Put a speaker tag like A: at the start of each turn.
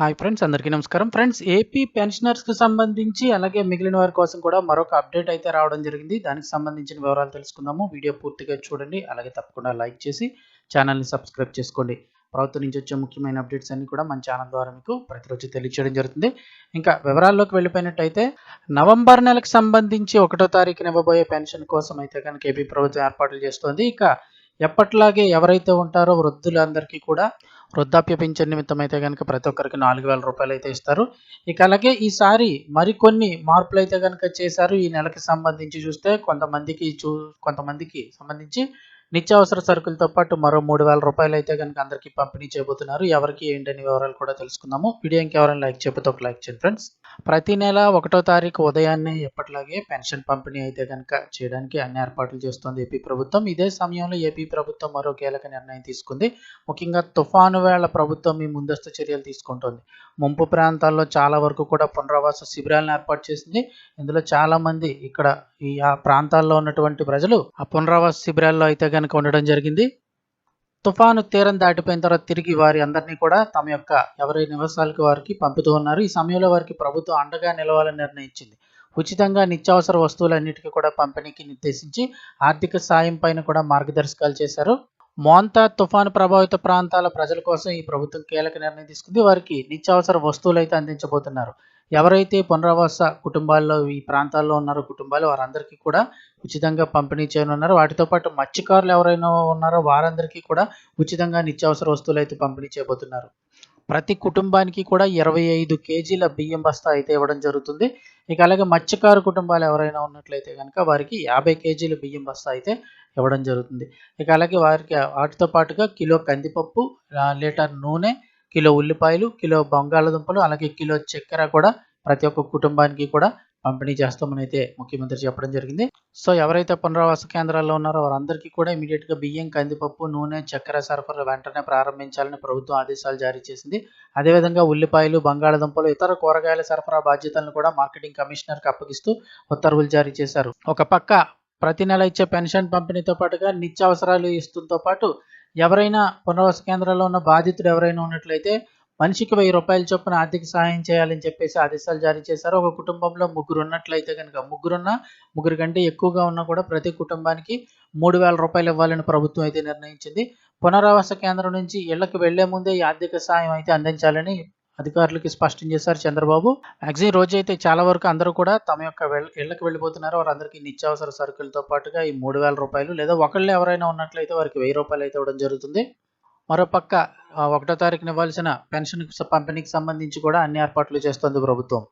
A: Hi friends అందరికీ నమస్కారం. Friends AP పెన్షనర్స్కి సంబంధించి అలాగే మిగిలిన వారి కోసం కూడా మరొక అప్డేట్ అయితే రావడం జరిగింది. దానికి సంబంధించిన వివరాలు తెలుసుకుందాము. వీడియో పూర్తిగా చూడండి. అలాగే తప్పకుండా లైక్ చేసి ఛానల్ని సబ్స్క్రైబ్ చేసుకోండి. ప్రభుత్వం నుంచి వచ్చే ముఖ్యమైన అప్డేట్స్ అన్ని కూడా మన ఛానల్ ద్వారా మీకు ప్రతిరోజు తెలియచేయడం జరుగుతుంది. ఇంకా వివరాల్లోకి వెళ్ళిపోయినట్టయితే నవంబర్ నెలకు సంబంధించి ఒకటో తారీఖున ఇవ్వబోయే పెన్షన్ కోసం అయితే కనుక ఏపీ ప్రభుత్వం ఏర్పాట్లు చేస్తోంది. ఇక ఎప్పట్లాగే ఎవరైతే ఉంటారో వృద్ధులందరికీ కూడా వృద్ధాప్య పింఛన్ నిమిత్తం అయితే కనుక ప్రతి ఒక్కరికి నాలుగు వేల రూపాయలు అయితే ఇస్తారు. ఇక అలాగే ఈసారి మరికొన్ని మార్పులు అయితే కనుక చేశారు. ఈ నెలకి సంబంధించి చూస్తే కొంతమందికి చూ కొంతమందికి సంబంధించి నిత్యావసర సరుకులతో పాటు మరో మూడు వేల రూపాయలు అయితే కనుక అందరికీ పంపిణీ చేయబోతున్నారు. ఎవరికి ఏంటని వివరాలు కూడా తెలుసుకుందాము. వీడియో ఇంకెవరైనా లైక్ చెప్పితే ఒక లైక్ చేయండి ఫ్రెండ్స్. ప్రతి నెల ఒకటో తారీఖు ఉదయాన్నే ఎప్పటిలాగే పెన్షన్ పంపిణీ అయితే కనుక చేయడానికి అన్ని ఏర్పాట్లు చేస్తోంది ఏపీ ప్రభుత్వం. ఇదే సమయంలో ఏపీ ప్రభుత్వం మరో కీలక నిర్ణయం తీసుకుంది. ముఖ్యంగా తుఫాను వేళ ప్రభుత్వం ఈ ముందస్తు చర్యలు తీసుకుంటోంది. ముంపు ప్రాంతాల్లో చాలా వరకు కూడా పునరావాస శిబిరాలను ఏర్పాటు చేసింది. ఇందులో చాలా మంది ఇక్కడ ఈ ఆ ప్రాంతాల్లో ఉన్నటువంటి ప్రజలు ఆ పునరావాస శిబిరాల్లో అయితే కనుక ఉండడం జరిగింది. తుఫాను తీరం దాటిపోయిన తర్వాత తిరిగి వారి అందరినీ కూడా తమ యొక్క ఎవరి నివాసాలకు వారికి పంపుతూ ఉన్నారు. ఈ సమయంలో వారికి ప్రభుత్వం అండగా నిలవాలని నిర్ణయించింది. ఉచితంగా నిత్యావసర వస్తువులన్నిటికీ కూడా పంపిణీకి నిర్దేశించి ఆర్థిక సాయం పైన కూడా మార్గదర్శకాలు చేశారు. మోంతా తుఫాను ప్రభావిత ప్రాంతాల ప్రజల కోసం ఈ ప్రభుత్వం కీలక నిర్ణయం తీసుకుంది. వారికి నిత్యావసర వస్తువులు అయితే అందించబోతున్నారు. ఎవరైతే పునరావాస కుటుంబాల్లో ఈ ప్రాంతాల్లో ఉన్నారో కుటుంబాలు వారందరికీ కూడా ఉచితంగా పంపిణీ చేయనున్నారు. వాటితో పాటు మత్స్యకారులు ఎవరైనా ఉన్నారో వారందరికీ కూడా ఉచితంగా నిత్యావసర వస్తువులు అయితే పంపిణీ చేయబోతున్నారు. ప్రతి కుటుంబానికి కూడా ఇరవై ఐదు కేజీల బియ్యం బస్తా అయితే ఇవ్వడం జరుగుతుంది. ఇక అలాగే మత్స్యకారు కుటుంబాలు ఎవరైనా ఉన్నట్లయితే కనుక వారికి యాభై కేజీల బియ్యం బస్తా అయితే ఇవ్వడం జరుగుతుంది. ఇక అలాగే వారికి వాటితో పాటుగా కిలో కందిపప్పు లీటర్ నూనె కిలో ఉల్లిపాయలు కిలో బంగాళదుంపలు అలాగే కిలో చక్కెర కూడా ప్రతి ఒక్క కుటుంబానికి కూడా పంపిణీ చేస్తామని అయితే ముఖ్యమంత్రి చెప్పడం జరిగింది. సో ఎవరైతే పునరావాస కేంద్రాల్లో ఉన్నారో వారందరికీ కూడా ఇమీడియట్గా బియ్యం కందిపప్పు నూనె చక్కెర సరఫరా వెంటనే ప్రారంభించాలని ప్రభుత్వం ఆదేశాలు జారీ చేసింది. అదేవిధంగా ఉల్లిపాయలు బంగాళదుంపలు ఇతర కూరగాయల సరఫరా బాధ్యతలను కూడా మార్కెటింగ్ కమిషనర్కి అప్పగిస్తూ ఉత్తర్వులు జారీ చేశారు. ఒక పక్క ప్రతి నెల ఇచ్చే పెన్షన్ పంపిణీతో పాటుగా నిత్యావసరాలు ఇస్తుంతో పాటు ఎవరైనా పునరావాస కేంద్రాల్లో ఉన్న బాధితుడు ఎవరైనా ఉన్నట్లయితే మనిషికి వెయ్యి రూపాయల చొప్పున ఆర్థిక సహాయం చేయాలని చెప్పేసి ఆదేశాలు జారీ చేశారు. ఒక కుటుంబంలో ముగ్గురు ఉన్నట్లయితే కనుక ముగ్గురున్న ముగ్గురు కంటే ఎక్కువగా ఉన్నా కూడా ప్రతి కుటుంబానికి మూడు వేల రూపాయలు ఇవ్వాలని ప్రభుత్వం అయితే నిర్ణయించింది. పునరావాస కేంద్రం నుంచి ఇళ్ళకు వెళ్ళే ముందే ఈ ఆర్థిక సహాయం అయితే అందించాలని అధికారులకి స్పష్టం చేశారు చంద్రబాబు. మ్యాక్సిమం రోజు అయితే చాలా వరకు అందరూ కూడా తమ యొక్క ఇళ్ళకు వెళ్ళిపోతున్నారు. వారందరికీ నిత్యావసర సరుకులతో పాటుగా ఈ మూడు వేల రూపాయలు లేదా ఒకళ్ళు ఎవరైనా ఉన్నట్లయితే వారికి వెయ్యి రూపాయలు అయితే ఇవ్వడం జరుగుతుంది. మరోపక్క ఒకటో తారీఖున ఇవ్వాల్సిన పెన్షన్ పంపిణీకి సంబంధించి కూడా అన్ని ఏర్పాట్లు చేస్తోంది ప్రభుత్వం.